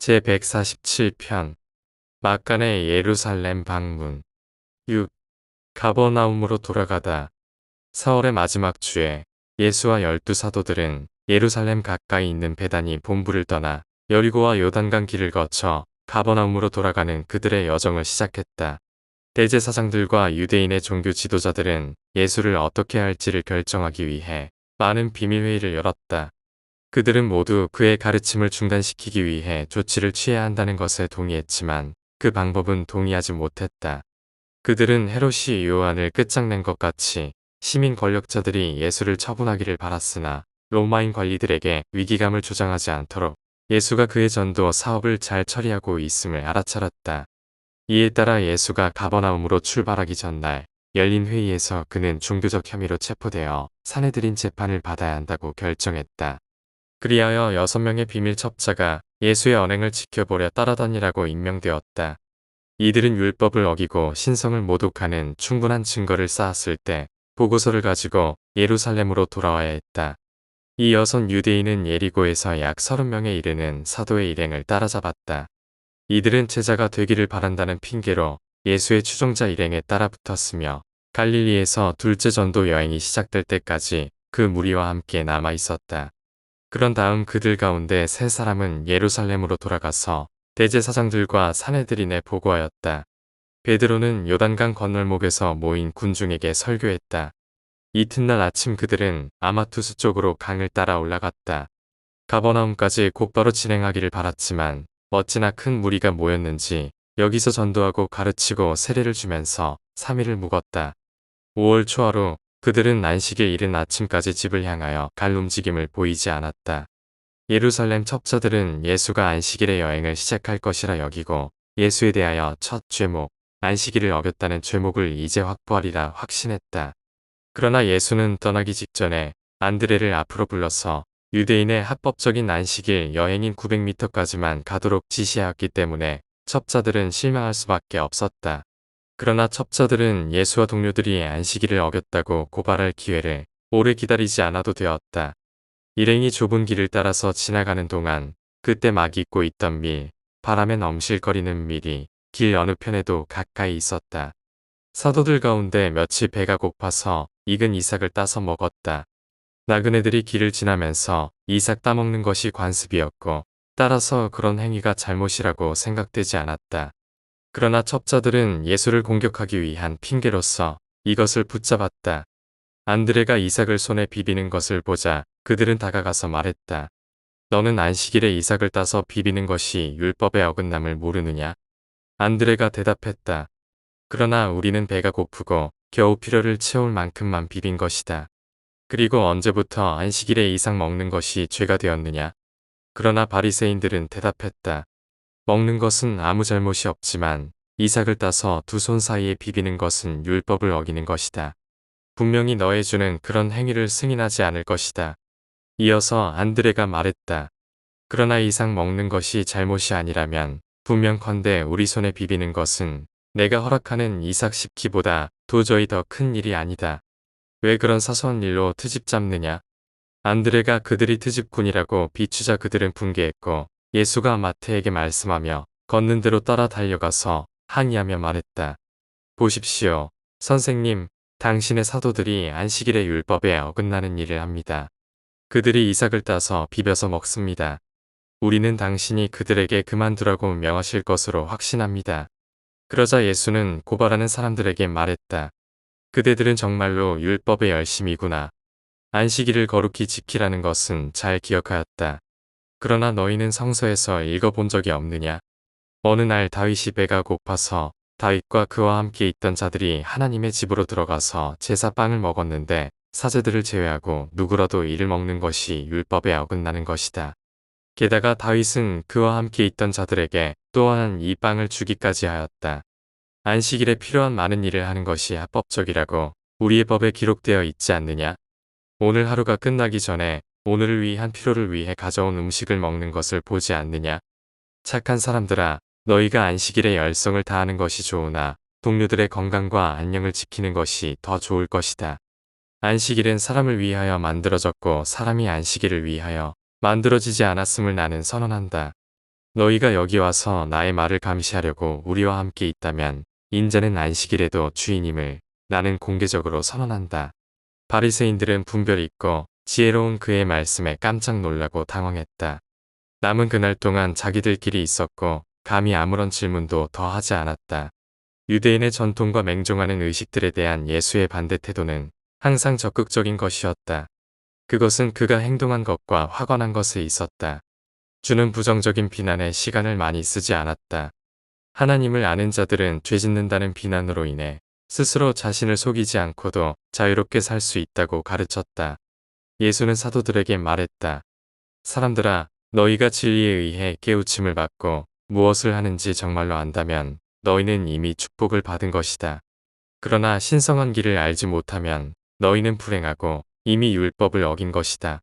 제147편 막간의 예루살렘 방문 6. 가버나움으로 돌아가다 4월의 마지막 주에 예수와 열두 사도들은 예루살렘 가까이 있는 베다니 본부를 떠나 여리고와 요단강 길을 거쳐 가버나움으로 돌아가는 그들의 여정을 시작했다. 대제사장들과 유대인의 종교 지도자들은 예수를 어떻게 할지를 결정하기 위해 많은 비밀회의를 열었다. 그들은 모두 그의 가르침을 중단시키기 위해 조치를 취해야 한다는 것에 동의했지만 그 방법은 동의하지 못했다. 그들은 헤롯이 요한을 끝장낸 것 같이 시민 권력자들이 예수를 처분하기를 바랐으나 로마인 관리들에게 위기감을 조장하지 않도록 예수가 그의 전도 사업을 잘 처리하고 있음을 알아차렸다. 이에 따라 예수가 가버나움으로 출발하기 전날 열린 회의에서 그는 종교적 혐의로 체포되어 사내들인 재판을 받아야 한다고 결정했다. 그리하여 여섯 명의 비밀 첩자가 예수의 언행을 지켜보려 따라다니라고 임명되었다. 이들은 율법을 어기고 신성을 모독하는 충분한 증거를 쌓았을 때 보고서를 가지고 예루살렘으로 돌아와야 했다. 이 여섯 유대인은 예리고에서 약 30명에 이르는 사도의 일행을 따라잡았다. 이들은 제자가 되기를 바란다는 핑계로 예수의 추종자 일행에 따라붙었으며 갈릴리에서 둘째 전도 여행이 시작될 때까지 그 무리와 함께 남아 있었다. 그런 다음 그들 가운데 세 사람은 예루살렘으로 돌아가서 대제사장들과 사내들인에 보고하였다. 베드로는 요단강 건널목에서 모인 군중에게 설교했다. 이튿날 아침 그들은 아마투스 쪽으로 강을 따라 올라갔다. 가버나움까지 곧바로 진행하기를 바랐지만 어찌나 큰 무리가 모였는지 여기서 전도하고 가르치고 세례를 주면서 3일을 묵었다. 5월 초하루 그들은 안식일 이른 아침까지 집을 향하여 갈 움직임을 보이지 않았다. 예루살렘 첩자들은 예수가 안식일의 여행을 시작할 것이라 여기고 예수에 대하여 첫 죄목, 안식일을 어겼다는 죄목을 이제 확보하리라 확신했다. 그러나 예수는 떠나기 직전에 안드레를 앞으로 불러서 유대인의 합법적인 안식일 여행인 900m까지만 가도록 지시하였기 때문에 첩자들은 실망할 수밖에 없었다. 그러나 첩자들은 예수와 동료들이 안식일을 어겼다고 고발할 기회를 오래 기다리지 않아도 되었다. 일행이 좁은 길을 따라서 지나가는 동안 그때 막 잊고 있던 밀, 바람에 넘실거리는 밀이 길 어느 편에도 가까이 있었다. 사도들 가운데 몇이 배가 고파서 익은 이삭을 따서 먹었다. 나그네들이 길을 지나면서 이삭 따먹는 것이 관습이었고 따라서 그런 행위가 잘못이라고 생각되지 않았다. 그러나 첩자들은 예수를 공격하기 위한 핑계로서 이것을 붙잡았다. 안드레가 이삭을 손에 비비는 것을 보자 그들은 다가가서 말했다. 너는 안식일에 이삭을 따서 비비는 것이 율법의 어긋남을 모르느냐? 안드레가 대답했다. 그러나 우리는 배가 고프고 겨우 필요를 채울 만큼만 비빈 것이다. 그리고 언제부터 안식일에 이삭 먹는 것이 죄가 되었느냐? 그러나 바리새인들은 대답했다. 먹는 것은 아무 잘못이 없지만 이삭을 따서 두 손 사이에 비비는 것은 율법을 어기는 것이다. 분명히 너의 주는 그런 행위를 승인하지 않을 것이다. 이어서 안드레가 말했다. 그러나 이삭 먹는 것이 잘못이 아니라면 분명컨대 우리 손에 비비는 것은 내가 허락하는 이삭 십기보다 도저히 더 큰 일이 아니다. 왜 그런 사소한 일로 트집 잡느냐? 안드레가 그들이 트집꾼이라고 비추자 그들은 분개했고 예수가 마태에게 말씀하며 걷는 대로 따라 달려가서 항의하며 말했다. 보십시오. 선생님, 당신의 사도들이 안식일의 율법에 어긋나는 일을 합니다. 그들이 이삭을 따서 비벼서 먹습니다. 우리는 당신이 그들에게 그만두라고 명하실 것으로 확신합니다. 그러자 예수는 고발하는 사람들에게 말했다. 그대들은 정말로 율법의 열심이구나. 안식일을 거룩히 지키라는 것은 잘 기억하였다. 그러나 너희는 성서에서 읽어본 적이 없느냐? 어느 날 다윗이 배가 고파서 다윗과 그와 함께 있던 자들이 하나님의 집으로 들어가서 제사빵을 먹었는데 사제들을 제외하고 누구라도 이를 먹는 것이 율법에 어긋나는 것이다. 게다가 다윗은 그와 함께 있던 자들에게 또한 이 빵을 주기까지 하였다. 안식일에 필요한 많은 일을 하는 것이 합법적이라고 우리의 법에 기록되어 있지 않느냐? 오늘 하루가 끝나기 전에 오늘을 위한 필요를 위해 가져온 음식을 먹는 것을 보지 않느냐? 착한 사람들아, 너희가 안식일에 열성을 다하는 것이 좋으나 동료들의 건강과 안녕을 지키는 것이 더 좋을 것이다. 안식일은 사람을 위하여 만들어졌고 사람이 안식일을 위하여 만들어지지 않았음을 나는 선언한다. 너희가 여기 와서 나의 말을 감시하려고 우리와 함께 있다면 인자는 안식일에도 주인임을 나는 공개적으로 선언한다. 바리새인들은 분별 있고 지혜로운 그의 말씀에 깜짝 놀라고 당황했다. 남은 그날 동안 자기들끼리 있었고 감히 아무런 질문도 더 하지 않았다. 유대인의 전통과 맹종하는 의식들에 대한 예수의 반대 태도는 항상 적극적인 것이었다. 그것은 그가 행동한 것과 확언한 것에 있었다. 주는 부정적인 비난에 시간을 많이 쓰지 않았다. 하나님을 아는 자들은 죄 짓는다는 비난으로 인해 스스로 자신을 속이지 않고도 자유롭게 살 수 있다고 가르쳤다. 예수는 사도들에게 말했다. 사람들아, 너희가 진리에 의해 깨우침을 받고 무엇을 하는지 정말로 안다면 너희는 이미 축복을 받은 것이다. 그러나 신성한 길을 알지 못하면 너희는 불행하고 이미 율법을 어긴 것이다.